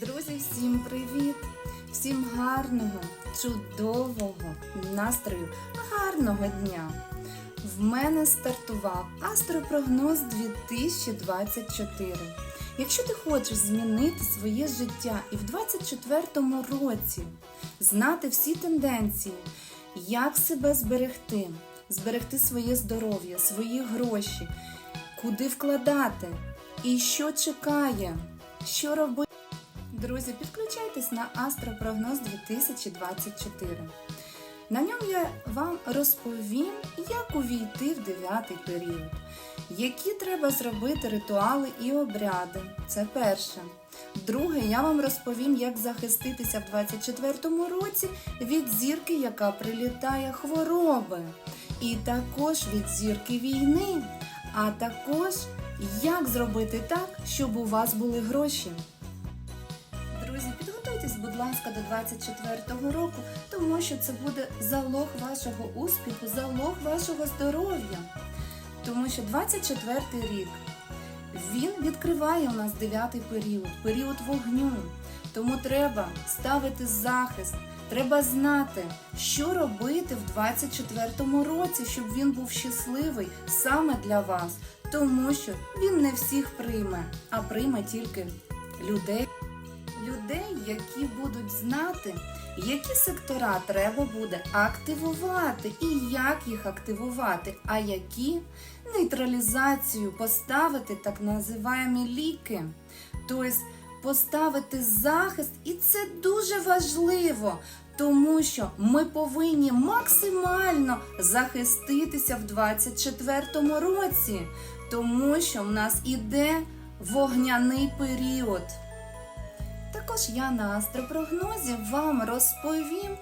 Друзі, всім привіт! Всім гарного, чудового настрою, гарного дня! В мене стартував астропрогноз 2024. Якщо ти хочеш змінити своє життя і в 2024 році знати всі тенденції, як себе зберегти, зберегти своє здоров'я, свої гроші, куди вкладати і що чекає, що робити. Друзі, підключайтесь на Астропрогноз 2024. На ньому я вам розповім, як увійти в дев'ятий період, які треба зробити ритуали і обряди. Це перше. Друге, я вам розповім, як захиститися в 2024 році від зірки, яка прилітає хвороби, і також від зірки війни, а також як зробити так, щоб у вас були гроші. Друзі, підготуйтесь, будь ласка, до 24-го року, тому що це буде залог вашого успіху, залог вашого здоров'я. Тому що 24-й рік він відкриває у нас дев'ятий період, період вогню. Тому треба ставити захист, треба знати, що робити в 24-му році, щоб він був щасливий саме для вас, тому що він не всіх прийме, а прийме тільки людей людей, які будуть знати, які сектора треба буде активувати і як їх активувати, а які нейтралізацію поставити так називаємо ліки. Тобто поставити захист, і це дуже важливо. Тому що ми повинні максимально захиститися в 24-му році, тому що в нас іде вогняний період. Також я на астропрогнозі вам розповім,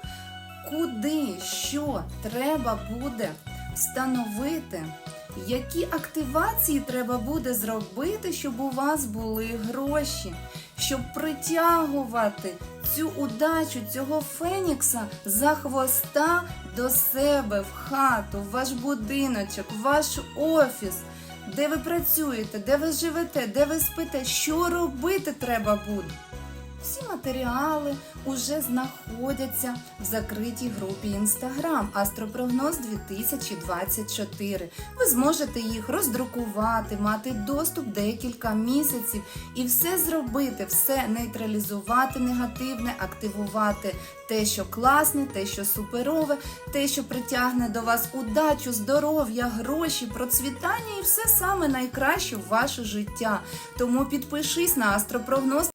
куди що треба буде встановити, які активації треба буде зробити, щоб у вас були гроші, щоб притягувати цю удачу цього фенікса за хвоста до себе в хату, в ваш будиночок, в ваш офіс. Де ви працюєте, де ви живете, де ви спите, що робити треба буде. Всі матеріали уже знаходяться в закритій групі Instagram Астропрогноз 2024. Ви зможете їх роздрукувати, мати доступ декілька місяців і все зробити, все нейтралізувати негативне, активувати те, що класне, те, що суперове, те, що притягне до вас удачу, здоров'я, гроші, процвітання і все саме найкраще в ваше життя. Тому підпишись на астропрогноз.